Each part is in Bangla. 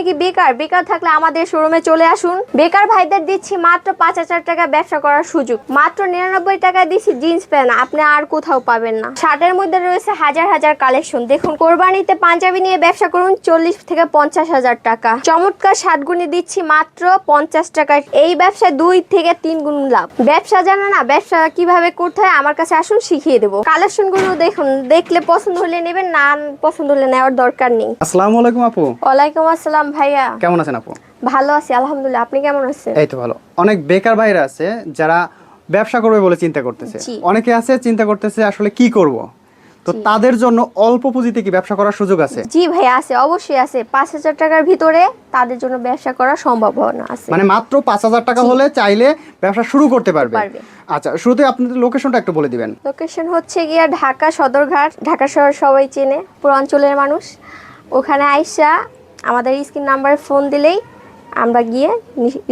আপনি কি বেকার? বেকার থাকলে আমাদের শোরুমে চলে আসুন। বেকার ভাইদের দিচ্ছি মাত্র পাঁচ হাজার টাকা ব্যবসা করার সুযোগ। মাত্র নিরানব্বই টাকা দিচ্ছি জিন্স প্যান্ট। আপনি আর কোথাও পাবেন না। শার্টের মধ্যে রয়েছে হাজার হাজার কালেকশন দেখুন কোরবানিতে পাঞ্জাবি নিয়ে ব্যবসা করুন চল্লিশ থেকে পঞ্চাশ হাজার টাকা। চমৎকার শার্ট গুনি দিচ্ছি মাত্র পঞ্চাশ টাকা এই ব্যবসায় দুই থেকে তিন গুণ লাভ। ব্যবসা জানা না ব্যবসা কীভাবে করতে হয় আমার কাছে আসুন শিখিয়ে দেবো। কালেকশনগুলো দেখুন দেখলে পছন্দ হলে নেবেন না পছন্দ হলে নেওয়ার দরকার নেই। আসসালামু আলাইকুম আপু। ওয়ালাইকুম আসসালাম ভাইয়া? কেমন আছেন আপু? ভালো আছি আলহামদুলিল্লাহ। আপনি কেমন আছেন? এই তো ভালো। অনেক বেকার ভাইরা আছে যারা ব্যবসা করবে বলে চিন্তা করতেছে। অনেকে আছে চিন্তা করতেছে আসলে কি করব? তো তাদের জন্য অল্প পুঁজিতে কি ব্যবসা করার সুযোগ আছে? জি ভাই আছে অবশ্যই আছে। পাঁচ হাজার টাকার ভিতরে তাদের জন্য ব্যবসা করার সম্ভাবনা আছে। মানে মাত্র পাঁচ হাজার টাকা হলে চাইলে ব্যবসা শুরু করতে পারবে। আচ্ছা শুরুতে আপনাদের লোকেশনটা একটু বলে দিবেন। লোকেশন হচ্ছে গিয়া ঢাকা সদরঘাট। ঢাকা শহর সবাই চেনে পুরো অঞ্চলের মানুষ। ওখানে আইসা আমাদের স্ক্রিন নাম্বারে ফোন দিলেই আমরা গিয়ে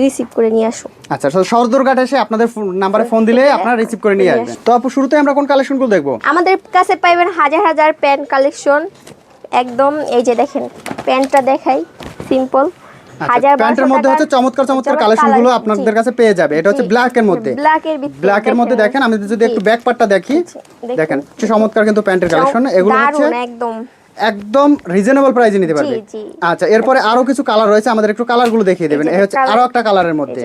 রিসিভ করে নিয়ে আসব। আচ্ছা সরদরঘাট এসে আপনাদের নাম্বারে ফোন দিলে আপনারা রিসিভ করে নিয়ে আসবেন। তো আপু শুরুতে আমরা কোন কালেকশনগুলো দেখব? আমাদের কাছে পাইবেন হাজার হাজার প্যান্ট কালেকশন একদম এই যে দেখেন প্যান্টটা দেখাই সিম্পল হাজার আচ্ছা, প্যান্টের মধ্যে হচ্ছে চমৎকার চমৎকার কালেকশনগুলো আপনাদের কাছে পেয়ে যাবে। এটা হচ্ছে ব্ল্যাক এর মধ্যে। ব্ল্যাক এর মধ্যে দেখেন। আমি যদি একটু ব্যাক পার্টটা দেখি। দেখেন। চমৎকার কিন্তু প্যান্টের কালেকশন এগুলো হচ্ছে একদম। একদম রিজনেবল প্রাইসে নিতে পারবে। আচ্ছা এরপরে আরও কিছু কালার রয়েছে আমাদের একটু কালারগুলো দেখিয়ে দেবেন। এই হচ্ছে আরও একটা কালারের মধ্যে।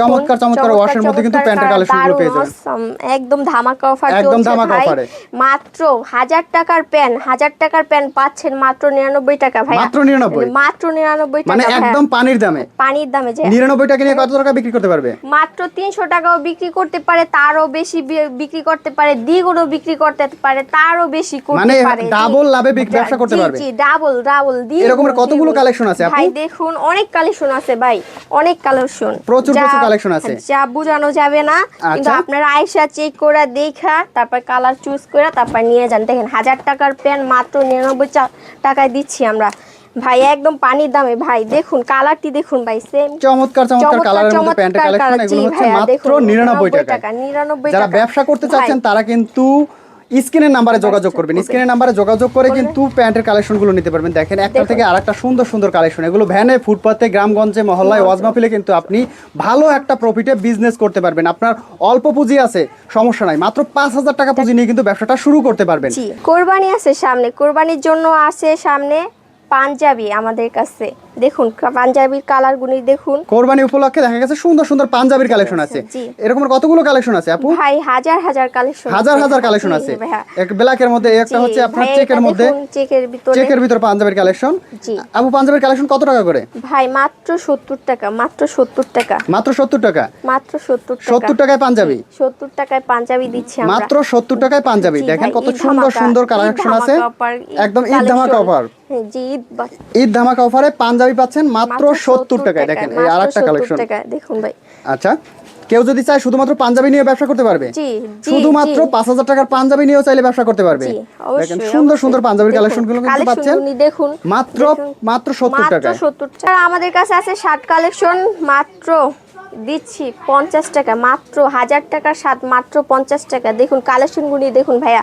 চমৎকার চমৎকার ওয়াশের মধ্যে কিন্তু প্যান্টের colour, কালেকশনগুলো পেয়ে যাবেন। একদম ধামাকা অফার একদম ধামাকা এ। মাত্র হাজার টাকার প্যান হাজার টাকার প্যান পাচ্ছেন মাত্র নিরানব্বই টাকা ভাই মাত্র 99? মাত্র নিরানব্বই টাকা মানে একদম পানির দামে? পানির দামে যে নিরানব্বই টাকা নিয়ে কত টাকা বিক্রি করতে পারবে? মাত্র তিনশো টাকাও বিক্রি করতে পারে তারও বেশি বিক্রি করতে পারে দ্বিগুণও বিক্রি করতে পারে তারও বেশি করতে মানে পারে। জি। double লাভে ব্যবসা করতে পারবে। জি ডাবল ডাবল দি এরকমের কতগুলো collection আছে আপু? ভাই দেখুন অনেক কালেকশন আছে ভাই অনেক কালেকশন প্রচুর প্রচুর collection আছে। যা বোঝানো যাবে না কিন্তু আচ্ছা। আপনারা আয়সা চেক করে দেখা তারপর কালার চুজ করে তারপর নিয়ে যান দেখেন হাজার টাকার প্যান মাত্র নিরানব্বই টাকায় দিচ্ছি আমরা ভাই একদম পানির দামে ভাই দেখুন কালারটি দেখুন ভাই সেম চমৎকার চমৎকার কালারের মধ্যে প্যান্টের কালেকশন এগুলো হচ্ছে মাত্র দেখুন, নিরানব্বই 99 টাকা যারা টাকা। ব্যবসা করতে চাচ্ছেন তারা কিন্তু স্ক্রিনের নাম্বারে যোগাযোগ করবেন। স্ক্রিনের নাম্বারে যোগাযোগ করে কিন্তু প্যান্টের কালেকশনগুলো নিতে পারবেন। দেখেন একটা থেকে আর একটা সুন্দর সুন্দর কালেকশন। এগুলো ভ্যানে ফুটপাতে গ্রামগঞ্জে মহল্লায় ওয়াজ মাহফিলে কিন্তু আপনি ভালো একটা প্রফিটে বিজনেস করতে পারবেন। আপনার অল্প পুঁজি আছে সমস্যা নাই। মাত্র পাঁচ হাজার টাকা পুঁজি নিয়ে কিন্তু ব্যবসাটা শুরু করতে পারবেন। কোরবানি আছে সামনে। কোরবানির জন্য আছে সামনে। পাঞ্জাবি আমাদের কাছে। দেখুন পাঞ্জাবির কালার গুলি দেখুন। কোরবানি উপলক্ষে দেখা গেছে সুন্দর সুন্দর পাঞ্জাবির কালেকশন আছে। এরকম কতগুলো কালেকশন আছে আপু? ভাই হাজার হাজার কালেকশন হাজার হাজার কালেকশন আছে। এক ব্ল্যাকের মধ্যে একটা হচ্ছে আপনার চেকের মধ্যে। চেকের ভিতরে। চেকের ভিতর পাঞ্জাবির কালেকশন জি। আপু পাঞ্জাবির কালেকশন কত টাকা করে? ভাই মাত্র সত্তর টাকা মাত্র সত্তর টাকা। মাত্র সত্তর টাকা? মাত্র সত্তর টাকা। সত্তর টাকায় পাঞ্জাবি? সত্তর টাকায় পাঞ্জাবি দিচ্ছি আমরা। মাত্র সত্তর টাকায় পাঞ্জাবি। দেখেন কত সুন্দর সুন্দর কালেকশন আছে। একদম ঈদ ধামাকা অফার হ্যাঁ, ঈদ ধামাকা অফারে পাঞ্জাবি পাচ্ছেন মাত্র সত্তর টাকায়। দেখেন এই আর একটা কালেকশন দেখুন ভাই। আচ্ছা কেউ যদি চায় শুধুমাত্র পাঞ্জাবি নিয়ে ব্যবসা করতে পারবে? শুধুমাত্র পাঁচ হাজার টাকার পাঞ্জাবি নিয়েও চাইলে ব্যবসা করতে পারবে? দেখেন সুন্দর সুন্দর পাঞ্জাবির কালেকশনগুলো কিন্তু পাচ্ছেন দেখুন। মাত্র মাত্র সত্তর টাকায়। সত্তর টাকা। আমাদের কাছে আছে শার্ট কালেকশন মাত্র দিচ্ছি পঞ্চাশ টাকা মাত্র হাজার টাকার শার্ট মাত্র পঞ্চাশ টাকা। দেখুন কালেকশনগুলি দেখুন ভাইয়া।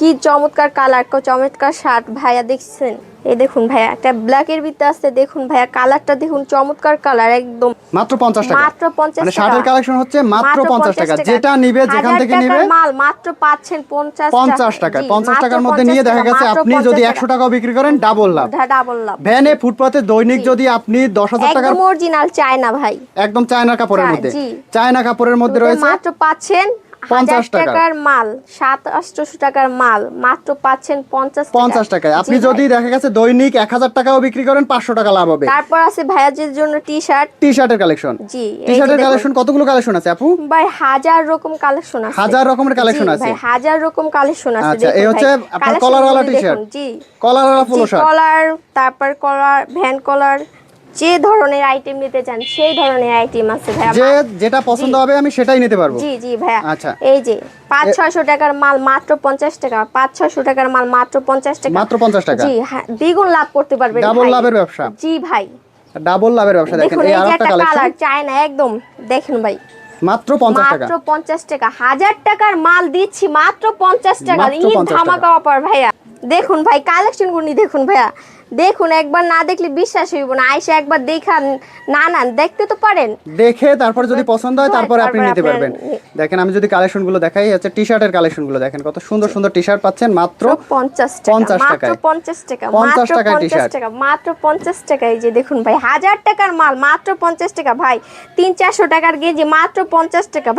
কি চমৎকার কালার চমৎকার শার্ট ভাইয়া দেখছেন? এই দেখুন ভাইয়া একটা ব্ল্যাকের ভিতরে আছে দেখুন ভাইয়া কালারটা দেখুন চমৎকার কালার একদম। মাত্র পঞ্চাশ টাকা। মাত্র 50 টাকা। মানে শার্টের কালেকশন হচ্ছে মাত্র পঞ্চাশ টাকা। যেটা নিবে যেখান থেকে নিবে মাল মাত্র পাচ্ছেন পঞ্চাশ পঞ্চাশ টাকা। পঞ্চাশ টাকার মধ্যে নিয়ে দেখা গেছে আপনি যদি একশো টাকাও বিক্রি করেন ডাবল লাভ। ডাবল লাভ। ভ্যানে ফুটপাতে দৈনিক যদি আপনি দশ হাজার টাকার একদম অরিজিনাল চায়না ভাই। একদম চায়না কাপড়ের মধ্যে। চায়না কাপড়ের মধ্যে রয়েছে মাত্র পাচ্ছেন 50 হাজার টাকার। মাল সাত আটশোশো টাকার মাল মাত্র পাচ্ছেন পঞ্চাশ পঞ্চাশ টাকায়। আপনি যদি দেখা গেছে দৈনিক এক হাজার টাকাও বিক্রি করেন পাঁচশো টাকা লাভ হবে। তারপর আছে ভাইয়াজের জন্য টি শার্ট টি শার্টের কালেকশন জি টি শার্টের কালেকশন কতগুলো কালেকশন আছে আপু? ভাই হাজার রকম কালেকশন আছে। হাজার রকমের কালেকশন আছে ভাই হাজার রকম কালেকশন আছে আচ্ছা, এই হচ্ছে আপনার কলারওয়ালা টি-শার্ট। জি। কলার পোলো শার্ট কলার তারপর কলার ভ্যান কলার যে ধরনের আইটেম নিতে চান সেই ধরনের আইটেম আছে ভাই যে যেটা পছন্দ হবে আমি সেটাই নিতে পারব। জি জি ভাইয়া। আচ্ছা। এই যে পাঁচ ছয়শো টাকার মাল মাত্র পঞ্চাশ টাকা পাঁচ ছয়শো টাকার মাল মাত্র পঞ্চাশ টাকা। মাত্র পঞ্চাশ টাকা। জি হ্যাঁ দ্বিগুণ লাভ করতে পারবেন ডাবল লাভের ব্যবসা। জি ভাই। ডাবল লাভের ব্যবসা দেখেন এই এই আর যে একটা একটা কালেকশন চায়না একদম। দেখেন ভাই। মাত্র পঞ্চাশ টাকা। মাত্র পঞ্চাশ টাকা। হাজার টাকার মাল দিচ্ছি মাত্র পঞ্চাশ টাকা। মাত্র ঈদ 50 ধামাকা অফার ভাইয়া। দেখুন ভাই কালেকশন গুলি দেখুন ভাইয়া। দেখুন একবার না দেখলে বিশ্বাস হইব না। আইসা একবার দেখান না না দেখতে তো পারেন। দেখে তারপর যদি পছন্দ হয় তারপরে আপনি নিতে পারবেন। দেখেন আমি যদি কালেকশনগুলো দেখাই হচ্ছে টি শার্টের কালেকশনগুলো দেখেন কত সুন্দর সুন্দর টি শার্ট পাচ্ছেন মাত্র পঞ্চাশ টাকা 50 মাত্র টাকায়। পঞ্চাশ টাকা 50 মাত্র টাকায় পঞ্চাশ t-shirt। টাকা মাত্র পঞ্চাশ টাকায় যে দেখুন ভাই হাজার টাকার মাল মাত্র পঞ্চাশ টাকা। ভাই তিন চারশো টাকার গেঞ্জি মাত্র পঞ্চাশ টাকা।